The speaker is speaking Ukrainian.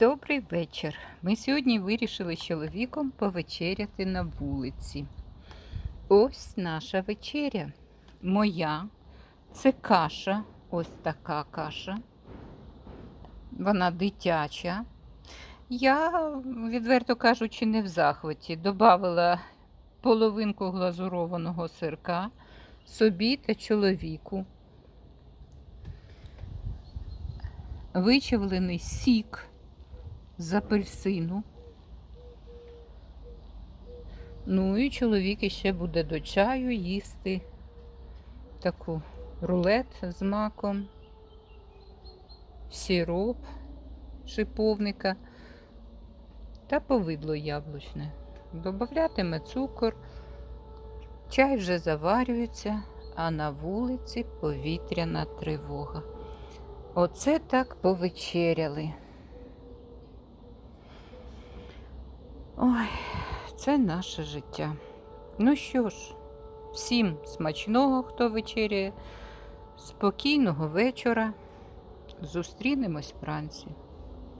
Добрий вечір. Ми сьогодні вирішили з чоловіком повечеряти на вулиці. Ось наша вечеря. Моя. Це каша. Ось така каша. Вона дитяча. Я, відверто кажучи, не в захваті. Добавила половинку глазурованого сирка собі та чоловіку. Вичавлений сік з апельсину. Ну і чоловік іще буде до чаю їсти таку рулет з маком, сироп шиповника та повидло яблучне. Добавлятиме цукор, чай вже заварюється, а на вулиці повітряна тривога. Оце так повечеряли. Ой, це наше життя. Ну що ж, всім смачного, хто вечеряє, спокійного вечора. Зустрінемось вранці.